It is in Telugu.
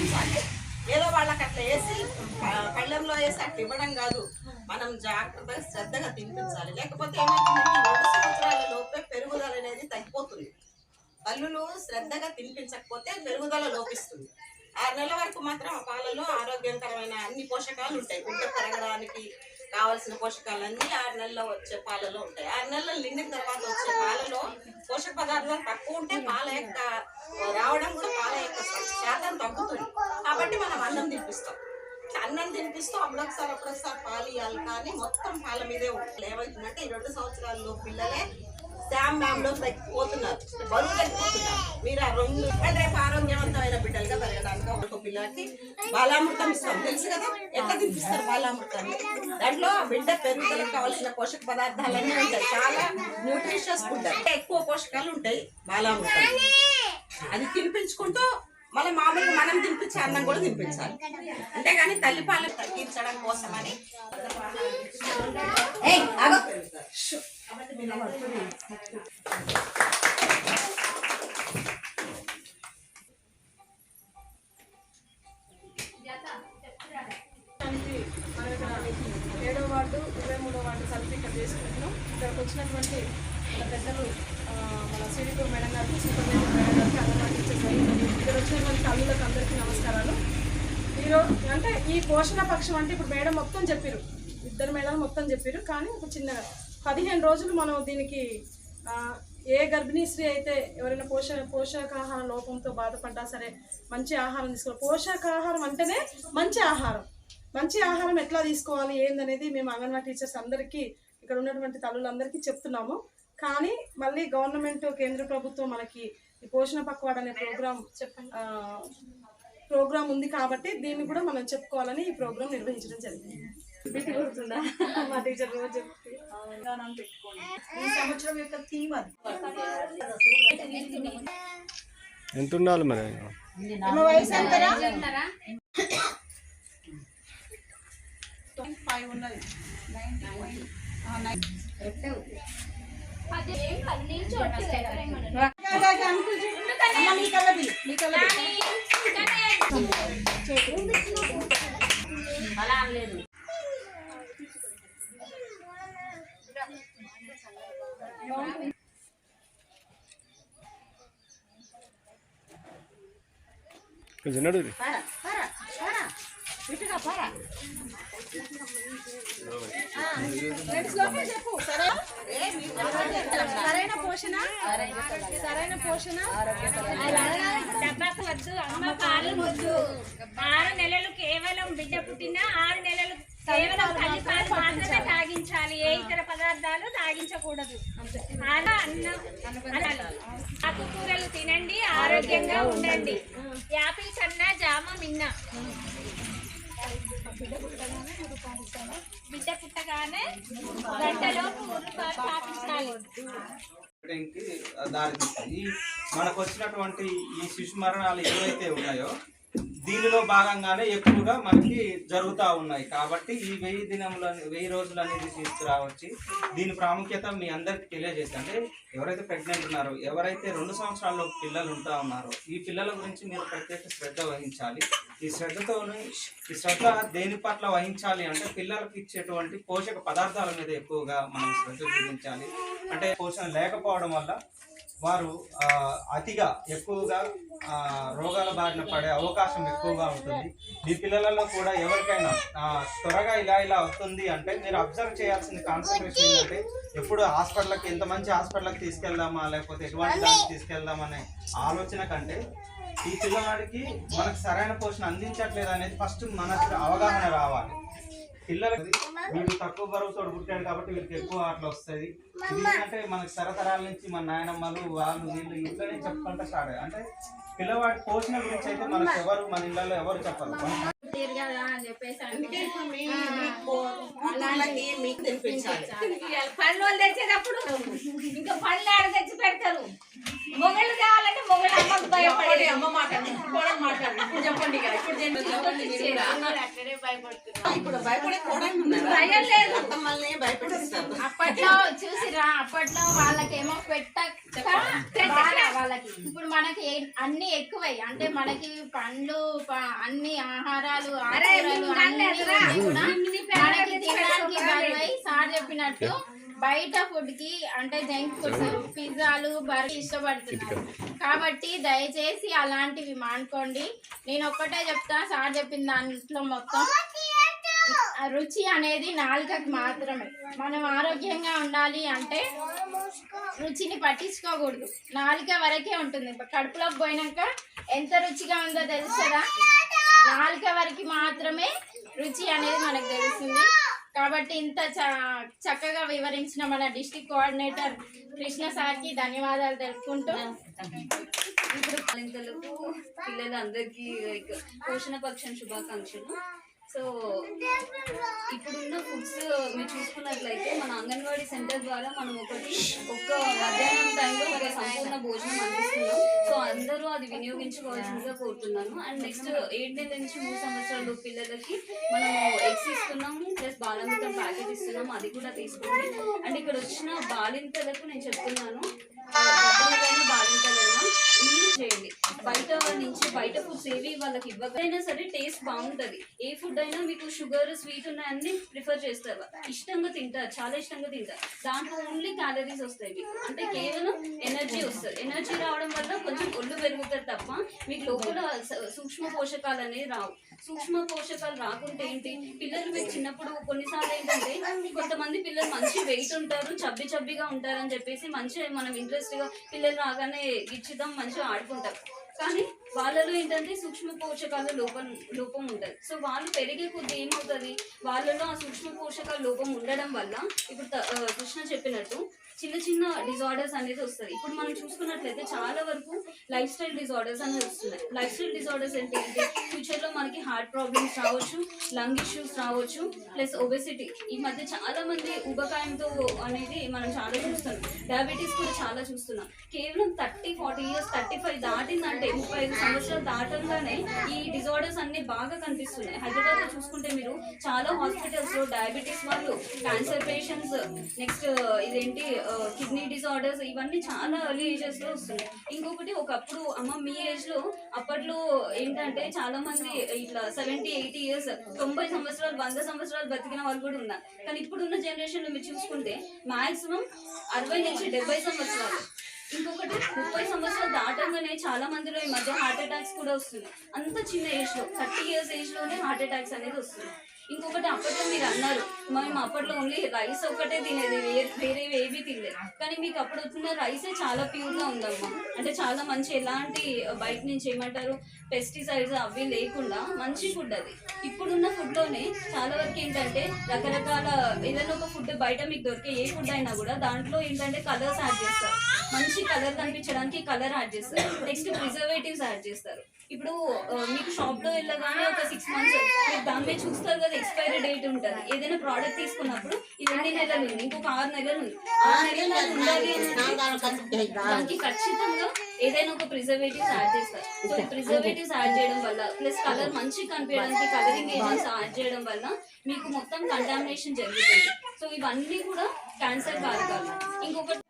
తినిపించాలి ఏదో వాళ్ళకి అట్లా వేసి ప- పళ్ళెంలో వేసి అట్లా ఇవ్వడం కాదు. మనం జాగ్రత్తగా శ్రద్ధగా తినిపించాలి. లేకపోతే ఏమైతుందంటే రెండు సంవత్సరాల లోపే పెరుగుదల అనేది తగ్గిపోతుంది. తల్లులు శ్రద్ధగా తినిపించకపోతే పెరుగుదల లోపిస్తుంది. ఆరు నెలల వరకు మాత్రం ఆ పాలలో ఆరోగ్యకరమైన అన్ని పోషకాలు ఉంటాయి. గుడ్డ పెరగడానికి కావలసిన పోషకాలన్నీ ఆరు నెలల్లో వచ్చే పాలలో ఉంటాయి. ఆరు నెలలు నిండిన తర్వాత వచ్చే పాలలో పోషక పదార్థాలు తక్కువ ఉంటే పాల యొక్క రావడం కూడా పాల యొక్క శాతం తగ్గుతుంది కాబట్టి మనం అన్నం తినిపిస్తాం అన్నం తినిపిస్తూ అప్పుడొకసారి అప్పుడొకసారి పాలు ఇవ్వాలి కానీ మొత్తం పాల మీదే ఏమవుతుందంటే ఈ రెండు సంవత్సరాల్లో పిల్లలే శామ్ మ్యామ్లో తగ్గిపోతున్నారు బరువు తగ్గిపోతున్నారు. మీరు ఆ రెండు రేపు ఆరోగ్యవంతమైన బిడ్డలుగా పెరగడానికి ఒక పిల్లకి బాలామృతం ఇస్తాం. తెలుసు కదా? ఎట్లా తినిపిస్తారు బాలామృతాన్ని? దాంట్లో ఆ బిడ్డ పెరుగుదలకు కావాల్సిన పోషక పదార్థాలన్నీ ఉంటాయి. చాలా న్యూట్రిషియస్ ఉంటాయి ఎక్కువ పోషకాలు ఉంటాయి బాలామృతం అది తినిపించుకుంటూ మళ్ళీ మామూలుగా మనం తినిపించే అన్నం కూడా తినిపించాలి. అంతేగాని తల్లిపాలు తగ్గించడం కోసమని. ఏడవ ఏడో వార్డు ఇరవై మూడో వార్డు కలిపి ఇక్కడ చేసుకుంటున్నాం ఇక్కడికి వచ్చినటువంటి పెద్దలు మన సిడిపో మేడం గారికి సూపర్వైజర్ మేడం గారికి అంగన్వాడీ టీచర్స్ గారికి, ఇక్కడ వచ్చినటువంటి తల్లులకు అందరికీ నమస్కారాలు. ఈరోజు అంటే ఈ పోషణ పక్షం అంటే ఇప్పుడు మేడం మొత్తం చెప్పారు. ఇద్దరు మేడం మొత్తం చెప్పారు. కానీ ఒక చిన్నగా పదిహేను రోజులు మనం దీనికి ఏ గర్భిణీ స్త్రీ అయితే ఎవరైనా పోష పోషకాహార లోపంతో బాధపడ్డా సరే మంచి ఆహారం తీసుకోవాలి. పోషకాహారం అంటేనే మంచి ఆహారం. మంచి ఆహారం ఎట్లా తీసుకోవాలి ఏందనేది మేము అంగన్వాడీ టీచర్స్ అందరికీ ఇక్కడ ఉన్నటువంటి తల్లులందరికీ చెప్తున్నాము. కానీ మళ్ళీ గవర్నమెంట్ కేంద్ర ప్రభుత్వం మనకి ఈ పోషణ పక్వాడ్ అనే ప్రోగ్రామ్ ఆ, ప్రోగ్రామ్ ఉంది కాబట్టి దీన్ని కూడా మనం చెప్పుకోవాలని ఈ ప్రోగ్రామ్ నిర్వహించడం జరిగింది. గుర్తుందా? మా టీచర్ రోజు చెప్తే. ఈ సంవత్సరం యొక్క థీమ్ అది. ఎంత ఉండాలి మరి ఆమె వయసు ఎంతరా? ఫైవ్ ఉన్నది అమ్మ, మీ కళ్ళ బిల్లు, మీ కళ్ళ బిల్లు. కొంచెం నడు పారా, పారా, సరైన పోషణ? సరైన పోషణ? డబ్బాకు వద్దు అమ్మ పాలు వద్దు ఆరు నెలలు కేవలం బిడ్డ పుట్టిన ఆరు నెలలు కేవలం తల్లి పాలు మాత్రమే తాగించాలి. ఏ ఇతర పదార్థాలు తాగించకూడదు. అలా అన్నం. ఆకుకూరలు తినండి ఆరోగ్యంగా ఉండండి. యాపిల్స్ అన్న జామ మిన్న. బిడ్డ పుట్టగానే గంటలో పూర్తి పాలు తాపించాలి కి పాటించాలి దారి మనకు వచ్చినటువంటి ఈ శిశు మరణాలు ఏవైతే ఉన్నాయో దీనిలో భాగంగానే ఎక్కువగా మనకి జరుగుతూ ఉన్నాయి. కాబట్టి ఈ వెయ్యి దినముల వెయ్యి రోజులు అనేది తీసుకురావచ్చి దీని ప్రాముఖ్యత మీ అందరికి తెలియజేస్తే అంటే ఎవరైతే ప్రెగ్నెంట్ ఉన్నారో ఎవరైతే రెండు సంవత్సరాల్లో పిల్లలు ఉంటా ఉన్నారో ఈ పిల్లల గురించి మీరు ప్రత్యేక శ్రద్ధ వహించాలి. ఈ శ్రద్ధతో ఈ శ్రద్ధ దేని పట్ల వహించాలి అంటే పిల్లలకు ఇచ్చేటువంటి పోషక పదార్థాల మీద ఎక్కువగా మనం శ్రద్ధ చూపించాలి. అంటే పోషణ లేకపోవడం వల్ల వారు అతిగా ఎక్కువగా రోగాల బారిన పడే అవకాశం ఎక్కువగా ఉంటుంది. మీ పిల్లలలో కూడా ఎవరికైనా త్వరగా ఇలా ఇలా అవుతుంది అంటే మీరు అబ్జర్వ్ చేయాల్సిన కాన్సన్ట్రేషన్ ఏంటంటే ఎప్పుడు హాస్పిటల్కి ఎంత మంచి హాస్పిటల్కి తీసుకెళ్దామా లేకపోతే ఎటువంటి దానికి తీసుకెళ్దామా అనే ఆలోచన కంటే ఈ పిల్లవాడికి మనకు సరైన పోషణ అందించట్లేదు అనేది ఫస్ట్ మనకు అవగాహన రావాలి. పిల్లలకి వీళ్ళు తక్కువ బరువుతో పుట్టాడు కాబట్టి వీళ్ళకి ఎక్కువ అట్లా వస్తుంది. ఏంటంటే మనకి తరతరాల నుంచి మన నాయనమ్మలు వాళ్ళు వీళ్ళు ఇంట్లో నుంచి చెప్పుకుంటా స్టార్ట్. అంటే పిల్లవాడి పోషణ గురించి అయితే మనకు ఎవరు మన ఇళ్ళలో ఎవరు చెప్పరు. వాళ్ళు తెచ్చేటప్పుడు ఇంకా పళ్ళు ఆడ తెచ్చి పెడతారు. మొగలు కావాలంటే మొగలు అమ్మకు భయపడి అమ్మ మాట్లాడండి ఇప్పుడు చెప్పండి. ఇప్పుడు చెప్పండి. ఇప్పుడు భయపడే? భయం లేదు. అప్పట్లో చూసిరా అప్పట్లో వాళ్ళకేమో పెట్టక బాధ వాళ్ళకి. ఇప్పుడు మనకి అన్ని ఎక్కువై అంటే మనకి పండ్లు అన్ని ఆహారాలు నువ్వు అన్ని? కూడా. మనకి తినడానికి సార్ చెప్పినట్టు బయట ఫుడ్కి అంటే జంక్ ఫుడ్స్ పిజ్జాలు బర్గర్ ఇష్టపడుతున్నారు కాబట్టి దయచేసి అలాంటివి మానుకోండి. నేను ఒక్కటే చెప్తా సార్ చెప్పిన దాంట్లో మొత్తం రుచి అనేది నాలుకకి మాత్రమే. మనం ఆరోగ్యంగా ఉండాలి అంటే రుచిని పట్టించుకోకూడదు. నాలుక వరకే ఉంటుంది. కడుపులోకి పోయినాక ఎంత రుచిగా ఉందో తెలుస్తుందా? నాలుక వరకు మాత్రమే రుచి అనేది మనకు తెలుస్తుంది. కాబట్టి ఇంత చ- చక్కగా వివరించిన మన డిస్టిక్ కోఆర్డినేటర్ కృష్ణ సార్కి ధన్యవాదాలు తెలుపుకుంటూ. ఇప్పుడు పిల్లలందరికీ లైక్ పోషణ పక్షం శుభాకాంక్షలు. సో ఇప్పుడున్న ఫుడ్స్ మీరు చూసుకున్నట్లయితే మన అంగన్వాడీ సెంటర్ ద్వారా మనం ఒకటి ఒక్క మధ్యాహ్నం టైంలో ఒక సంపూర్ణ భోజనం అందిస్తున్నాం. సో అందరూ అది వినియోగించుకోవాల్సిందిగా కోరుతున్నాను. అండ్ నెక్స్ట్ ఏడు నెలల నుంచి మూడు సంవత్సరాలు పిల్లలకి మనం ఎగ్స్ ఇస్తున్నాము ప్లస్ బాలమితం ప్యాకెట్ ఇస్తున్నాము అది కూడా తీసుకోండి. అండ్ ఇక్కడ వచ్చిన బాలింతలకు నేను చెప్తున్నాను బాలింతలు మీరు చేయండి. బయట నుంచి బయట ఫుడ్స్ ఏవి వాళ్ళకి ఇవ్వకైనా సరే టేస్ట్ బాగుంటది. ఏ ఫుడ్ అయినా మీకు షుగర్ స్వీట్ ఉన్నాయన్నీ ప్రిఫర్ చేస్తారు. ఇష్టంగా తింటారు చాలా ఇష్టంగా తింటారు. దాంట్లో ఓన్లీ క్యాలరీస్ వస్తాయి మీకు. అంటే కేవలం ఎనర్జీ వస్తుంది. ఎనర్జీ రావడం వల్ల కొంచెం ఒళ్ళు పెరుగుతారు తప్ప మీకు లోపల సూక్ష్మ పోషకాలు అనేవి రావు. సూక్ష్మ పోషకాలు రాకుంటే ఏంటి? పిల్లలు మీకు చిన్నప్పుడు కొన్నిసార్లు ఏంటంటే కొంతమంది పిల్లలు మంచి వెయిట్ ఉంటారు చబ్బి చబ్బిగా ఉంటారని చెప్పేసి మంచి మనం ఇంట్రెస్ట్గా పిల్లలు రాగానే ఇచ్చిద్దాం మంచిగా ఆడుకుంటారు. కానీ వాళ్ళలో ఏంటంటే సూక్ష్మ పోషకాల లోపం లోపం ఉంటుంది. సో వాళ్ళు పెరిగే కొద్ది ఏమవుతుంది వాళ్ళలో ఆ సూక్ష్మ పోషకాల లోపం ఉండడం వల్ల ఇప్పుడు కృష్ణ చెప్పినట్టు చిన్న చిన్న డిజార్డర్స్ అనేది వస్తుంది. ఇప్పుడు మనం చూసుకున్నట్లయితే చాలా వరకు లైఫ్ స్టైల్ డిజార్డర్స్ అనేది వస్తున్నాయి. లైఫ్ స్టైల్ డిజార్డర్స్ అంటే ఏంటి? ఫ్యూచర్లో మనకి హార్ట్ ప్రాబ్లమ్స్ రావచ్చు లంగ్ ఇష్యూస్ రావచ్చు ప్లస్ ఒబెసిటీ ఈ మధ్య చాలా మంది ఉబకాయంతో అనేది మనం చాలా చూస్తున్నాం. డయాబెటీస్ కూడా చాలా చూస్తున్నాం. కేవలం thirty forty years thirty five దాటిందంటే ముప్పై ఐదు సంవత్సరాలు దాటంగానే ఈ డిజార్డర్స్ అన్ని బాగా కనిపిస్తున్నాయి. హైదరాబాద్లో చూసుకుంటే మీరు చాలా హాస్పిటల్స్లో డయాబెటీస్ వాళ్ళు క్యాన్సర్ పేషెంట్స్ నెక్స్ట్ ఇదేంటి uh, కిడ్నీ డిజార్డర్స్ ఇవన్నీ చాలా ఎర్లీ ఏజెస్లో వస్తున్నాయి. ఇంకొకటి ఒకప్పుడు అమ్మ మీ ఏజ్లో అప్పట్లో ఏంటంటే చాలా మంది ఇట్లా సెవెంటీ ఎయిటీ ఇయర్స్ తొంభై సంవత్సరాలు వంద సంవత్సరాలు బతికిన వాళ్ళు కూడా ఉన్నారు. కానీ ఇప్పుడున్న జనరేషన్లో మీరు చూసుకుంటే మాక్సిమం అరవై నుంచి డెబ్బై సంవత్సరాలు. ఇంకొకటి ముప్పై సంవత్సరాలు దాటంగానే చాలా మందిలో ఈ మధ్య హార్ట్ అటాక్స్ కూడా వస్తున్నాయి. అంత చిన్న ఏజ్లో థర్టీ ఇయర్స్ ఏజ్లోనే హార్ట్ అటాక్స్ అనేది వస్తున్నాయి. ఇంకొకటి అప్పట్లో మీరు అన్నారు మేము అప్పట్లో ఓన్లీ రైస్ ఒక్కటే తినేది వేరే ఏవి తినలేదు. కానీ మీకు అప్పుడు వచ్చిన రైసే చాలా ప్యూర్గా ఉందమ్మా. అంటే చాలా మంచి ఎలాంటి బయట నుంచి ఏమంటారు పెస్టిసైడ్స్ అవి లేకుండా మంచి ఫుడ్ అది. ఇప్పుడున్న ఫుడ్లోనే చాలా వరకు ఏంటంటే రకరకాల ఏదైనా ఒక ఫుడ్ బయట మీకు దొరికే ఏ ఫుడ్ అయినా కూడా దాంట్లో ఏంటంటే కలర్స్ యాడ్ చేస్తారు. మంచి కలర్ కనిపించడానికి కలర్ యాడ్ చేస్తారు. నెక్స్ట్ ప్రిజర్వేటివ్స్ యాడ్ చేస్తారు. ఇప్పుడు మీకు షాప్లో వెళ్ళగానే ఒక సిక్స్ మంత్స్ మీరు దాని మీద చూస్తారు కదా ఎక్స్పైరీ డేట్ ఉంటుంది. ఏదైనా ప్రోడక్ట్ తీసుకున్నప్పుడు ఇది ఎన్ని నెలలు ఉంది ఇంకొక ఆరు నెలలు ఉంది. ఆరు నెలలు అది ఉండాలి అంటే దానికి ఖచ్చితంగా ఏదైనా ఒక ప్రిజర్వేటివ్స్ యాడ్ చేస్తారు. సో ప్రిజర్వేటివ్స్ యాడ్ చేయడం వల్ల ప్లస్ కలర్ మంచి కనిపించడానికి కలరింగ్ ఏజెంట్స్ యాడ్ చేయడం వల్ల మీకు మొత్తం కంటామినేషన్ జరుగుతుంది. సో ఇవన్నీ కూడా క్యాన్సర్ కారకాలు. ఇంకొకటి